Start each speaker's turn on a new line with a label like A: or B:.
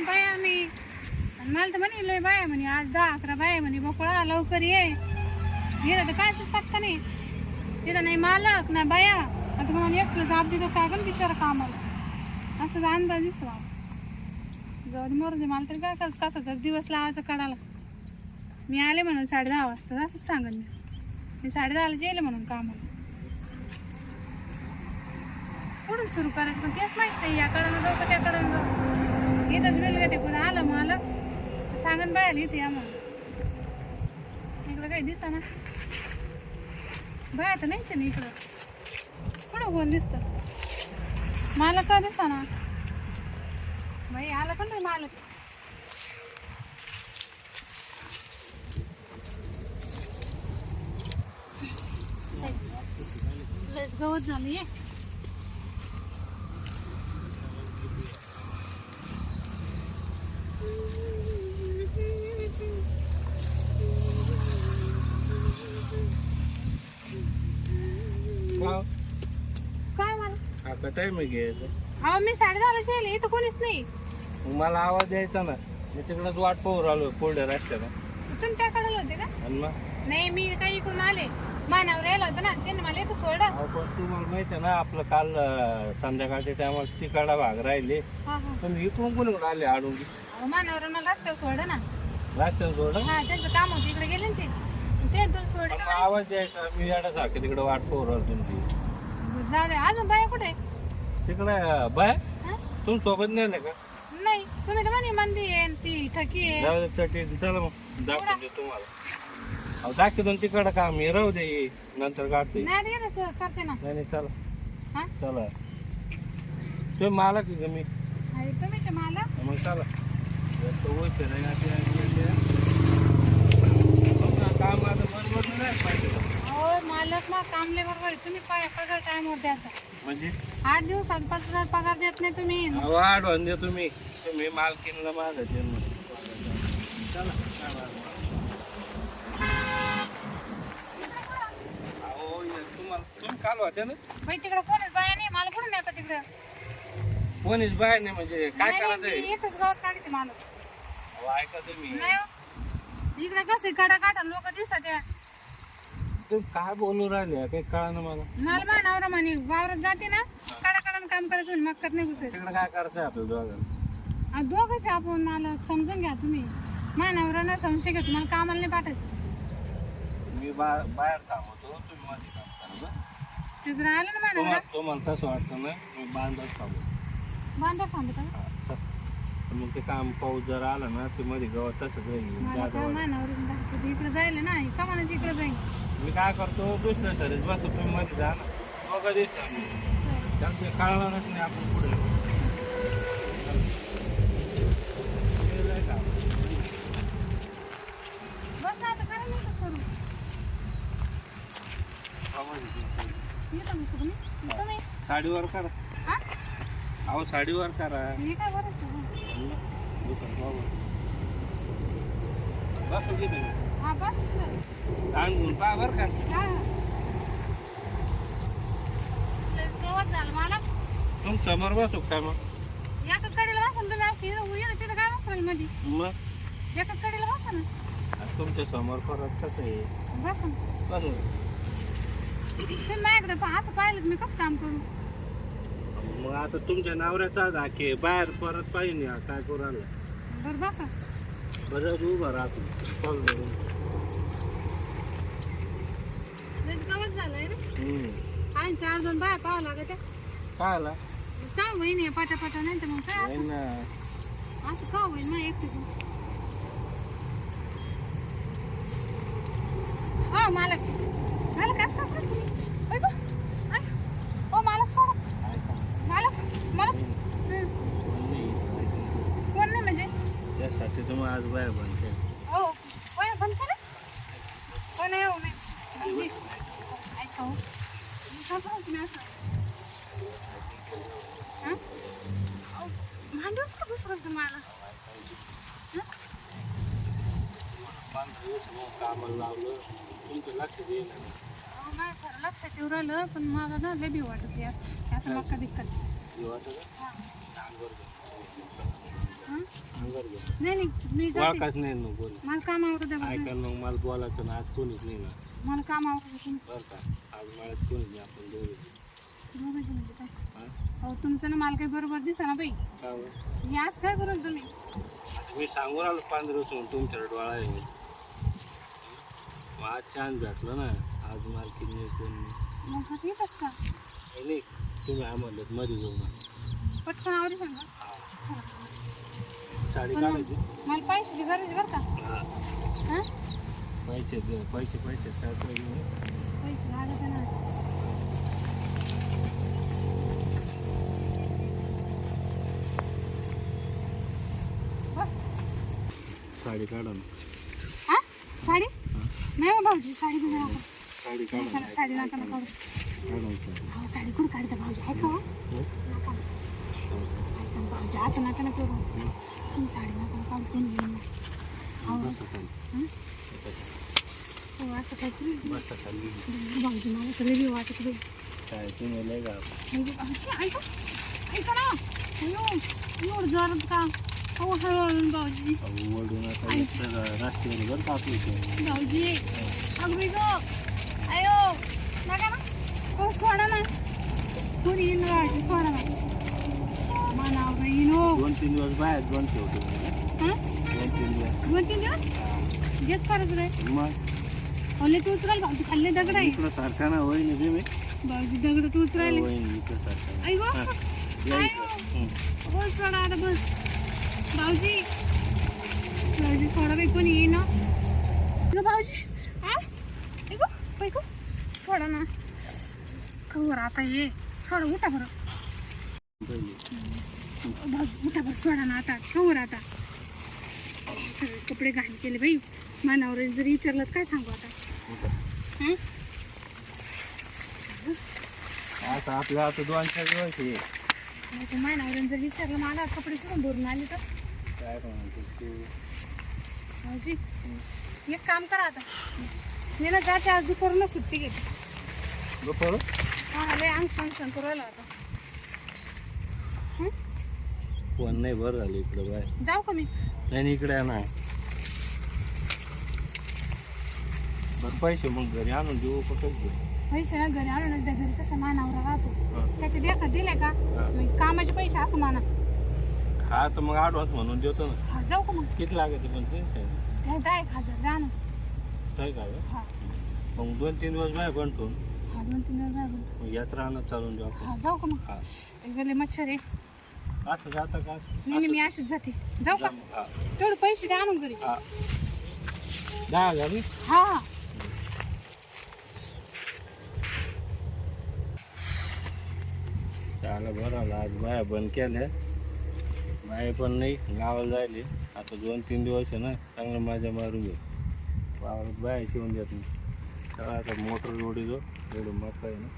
A: अजून बाया नाही आणि मला तर म्हणे लय बाया म्हणे आज दहा अकरा बाया म्हणे बोकळा लवकर ये. येतं तर कायच पत्ता नाही. तिथं नाही मालक ना बाया. आता मला एकटं जाप देतो काय पण बिचारा कामाला? असं अंदाज दिसतो मला. जाऊ दे मरू दे मला तरी काय करायचं? कसं तर दिवस लावायचा काढायला. मी आले म्हणून साडे दहा वाजता असंच सांगेन मी. मी साडे दहाला जेले म्हणून कामाला. कुठून सुरू करायचं पण तेच माहीत नाही याकडं जाऊ का त्याकडं जाऊ? इथंच बेल का ते? कोणी आलं मला. सांगन बाहेर इथे आम्हाला इकडं काही दिसा ना बाहेर तर नाहीच ना इकडं. कुठं कोण दिसतं? मला का दिसा ना बाई आला पण नाही मालक? गवत झालं. ये
B: आता टाइम आहे घ्यायचं.
A: अहो मी साडे दहाला जेले इथं कोणीच नाही.
B: मग मला आवाज द्यायचा ना मी तिकडंच वाट पाहू राहिलो पुढे रस्त्याला
A: तुम्ही त्याकडे होते का?
B: आणि मग?
A: नाही मी काही इकडून आले. मानावर यायला होतं ना त्यांनी मला इथं सोडा
B: अहो, पण तुम्हाला माहिती आहे ना आपलं काल अं, संध्याकाळच्या टायमाला तिकडा भाग राहिले.
A: हा हा.
B: पण इकडून कोणी आले आडून?
A: अहो, मानावर मला रस्त्यावर सोडा ना. हा त्यांचं काम होतं इकडे गेले ना ते. ते तुला सोडलं
B: मग
A: म्हणे.
B: आवाज द्यायचा मी याच्यासारखं तिकडे वाट पाहू राहिलो तुमची.
A: जाऊ दे अजून बाया कुठे?
B: तिकडे बाय.
A: हा?
B: तुम्ही सोबत नेले का?
A: नाही तुम्ही तर म्हणे मंदी आहे आणि ती ठकी आहे.
B: जाऊ दे चटी चला मग. दाखवून दे तुम्हाला. अहो दाखवतो तिकडं का मी राहू दे नंतर काढते.
A: नाही येणंच करते ना.
B: नाही नाही चला.
A: हा?
B: चला. तुम्ही मला की मी?
A: अरे तुम्ही ते मला
B: मग चला. जास्त नाही या- हो ना, काम आता बरोबर नाही.
A: हो मालक मग कामले बरोबर आहे. तुम्ही पाय पगार टाइमवर द्यायचा.
B: म्हणजे?
A: आठ दिवसात पाच हजार पगार देत नाही तुम्ही.
B: आठवण दे तुम्ही. तुम्ही मालकीनला माझं जन्म. अहो तुम्हाला तुम्ही काल होते ना?
A: बाई तिकडे कोणच बाया नाही. मला कुठून येतं तिकडे?
B: कोणीच बाय नाही म्हणजे काय
A: इथंच गावात काढते
B: अहो, ऐका तुम्ही.
A: नाही हो. इकडे कसे कडा काढा लोक दिसत आहे.
B: तुम्ही काय बोलू राहिले? काही कळा ना मला?
A: मला मानावर म्हणे वावरात जाते ना कडा कडा काम करायचं म्हणे मग नाही घुसायचं.
B: तिकडे काय करायचंय आपल्या दोघांना
A: आ, दोघंच आहे आपण मला समजून घ्या तुम्ही. मानावर ना संशय घेतो मला कामाला नाही पाठायचं
B: मी बा- बाहेर थांबवतो तुम्ही मध्ये काम करा बरं?
A: तेच राहिलं ना मानावर
B: तुम्हाला तुम्हाला तसं वाटतं ना मी बांधत थांबवतो
A: बांधा थांबता
B: हा, चल. मग ते काम पाऊस जर आला ना ते मध्ये गवत तसंच राहील.
A: मला
B: जागा
A: काय
B: वाढ.
A: मानावर इकडे जायला ना का म्हणायचं इकडे जाईल
B: मी काय करतो दुसऱ्या सरीत बसतो तुम्ही मध्ये जा ना. बघा दिसतं त्यामुळे कळणारच नाही आपण पुढे. का?
A: बस ना आता करा. नाही? का
B: आवाज. येतं
A: का
B: साडीवर करा.
A: हा?
B: अहो साडीवर करा.
A: हे काय बरं
B: दुसरं बघू. बसू की तुम्ही
A: हा बस
B: आणून पहा बरं का.
A: हा लय झालं मला
B: तुम समोर बसू काय मग?
A: एका कडेला बसाल तुम्ही अशी येतं तिथं काय बसाल मध्ये
B: मग?
A: एका कडेला बसा ना
B: आता तुमच्यासमोर परत कसं आहे?
A: बसा.
B: बसू
A: तुम्ही माझ्याकडे पहा असं पाहिलं तर मी कसं काम करू
B: मग आता तुमच्या नवऱ्याचा धाके बाहेर परत पाहिजे ना काय करू आलं
A: बरं बसा.
B: बरं उभा राहतो कॉल
A: लयच गवत झालंय ना. आणि चार दोन बाया पाहावं लागत
B: काय आला
A: सहा महिने पाटापाटा नाही तर मग काय असं? असं का होईल मग एकटीच हो मालक. मालक असं का करता तुम्ही? ऐक हो. ऐक. हो मालक सोडा
B: ऐका.
A: मालक मालक हं.
B: नाही, ऐका.
A: कोण नाही म्हणजे
B: त्यासाठी तुम्ही आज बाहेर बनते
A: हो कोण बंद केलं? कोण आहे हो मी म्हणजे ऐका हो. का बरं हो, तुम्ही असं. हं? अहो, का बसवलं तुम्हाला हं?
B: कामाला लावलं तुमचं लक्ष देईल
A: अहो, माझ्या सर लक्षात येऊ राहिलं पण मला ना लय बी वाटत. आहे असं असं मक्का दिक्कत
B: वाटत
A: हां. नाही नाही मी जाते.
B: नाही ना कोणी.
A: मला काम आवडतं द्या बरं.
B: ऐका मग मला बोलायचं ना आज कोणीच नाही ना.
A: मला काम आवडतं तुम्ही
B: बरं का आज मला कोणीच नाही आपण दोघे
A: म्हणजे काय
B: हा?
A: अहो तुमचं ना मला काही बरोबर दिसा ना बाई.
B: का बरं?
A: हे काय करू तुम्ही?
B: मी सांगून आलो पंधरा दिवस म्हणून तुमच्याकडे डोळा आहे. मग आज चान्स भेटला ना आज मालकीन कोण नाही.
A: मग का?
B: नाही, तुम्ही आम्हाला मध्ये जाऊ ना
A: पटकन आवडी सांगा. चला.
B: साडी
A: पण मग
B: काढायची
A: मला पैशाची गरज आहे बरं का?
B: हा.
A: हां?
B: पैसे दे पैसे पैसे काय पाहिजे
A: पैसे लागत ना बस.
B: साडी काढा ना.
A: हा? साडी? नाही हो भाऊजी साडी नका
B: साडी
A: नका
B: काढा
A: ना, साडी नका काढू. हो साडी. कुठं काढता भाऊजी? ऐका हो. नका. भाऊजी असं नका ना करू. तुम्ही साडी नका ना कोण कोणी ना. हो?
B: बसा
A: असं काय करू
B: बसा खाली
A: भाऊजी मला तर वाटत बाई.
B: काय तुम्ही लय
A: ऐका. ऐका ना. अयो एवढं का? हो हळूहळू भाऊजी.
B: आता बरं का आपली
A: भाऊजी अयो नका ना. हो सोडा ना. कोणी येईन सोडा ना.
B: दोन तीन दिवस बाहेर दोन ठेवतो
A: हां?
B: दोन तीन दिवस.
A: दोन तीन दिवस? घेत करायचं काय
B: मग?
A: ओले तू उचराल भाऊजी खाल्ले दगड आहे.
B: इकडं सारखा ना
A: भाऊजी दगड तू उचरायले
B: वहिनी इकडं सारखा
A: आई गो
B: या
A: आयो.
B: इकडं. हं.
A: सोडा आता बस. भाऊजी. भाऊजी सोडा बाई कोणी येईन ग भाऊजी. आ ऐको ऐको सोडा ना. कवर आता ये. सोडा उठा बरं.
B: पहिले.
A: भाऊजी उठा बरं सोडा ना आता कवर आता. सगळे कपडे घाण केले बाई. मानावर जरी विचारलं काय सांगू आता. हं?
B: आता आपल्या आता दोन चार दिवस आहे.
A: मानावर जर विचारलं मला कपडे कुठून भरून आले तर?
B: काय म्हणतो
A: एक काम करा आता. मी ना जाते आज दुपारून सुट्टी घेते.
B: बरोबर
A: हा लय अंग सण सण करू राहिला आता.
B: फोन नाही बरं झालं इकडं बाहेर.
A: जाऊ का मी?
B: नाही नाही, इकडे नाही बरं पैसे मग घरी आणून देऊ का कसं देऊ?
A: पैसे ना घरी आणूनच द्या घरी कसं मानावर राहतो. त्याचे देखत दिले का? मग कामाचे पैसे असं माना.
B: हा तर मग ॲडव्हान्स म्हणून देतो ना.
A: हा जाऊ का मग?
B: किती लागायचे पण टेन्शन
A: काय दहा एक हजार द्या ना.
B: काय काय
A: हा.
B: मग दोन तीन दिवस बाहेर बनतो
A: हा दोन तीन झाले.
B: मग यात्रा आणत चालून देऊ आपण.
A: हा जाऊ का मग?
B: हा.
A: गेले मच्छर आहे.
B: असं जातं का?
A: नाही नाही, मी अशीच जाते. जाऊ का?
B: हा.
A: तेवढे पैसे द्या आणून घरी.
B: हा. दहा हजार ना?
A: हा. हा
B: त्याला बरं आलं आज बाया बंद केल्या. बाया पण नाही गावाला जायले. आता दोन तीन दिवस आहे ना चांगलं माझ्या मारून घेऊ वावरात बाया शिवून देत नाही. त्याला आता मोटर जोडी जो एवढं मका आहे ना.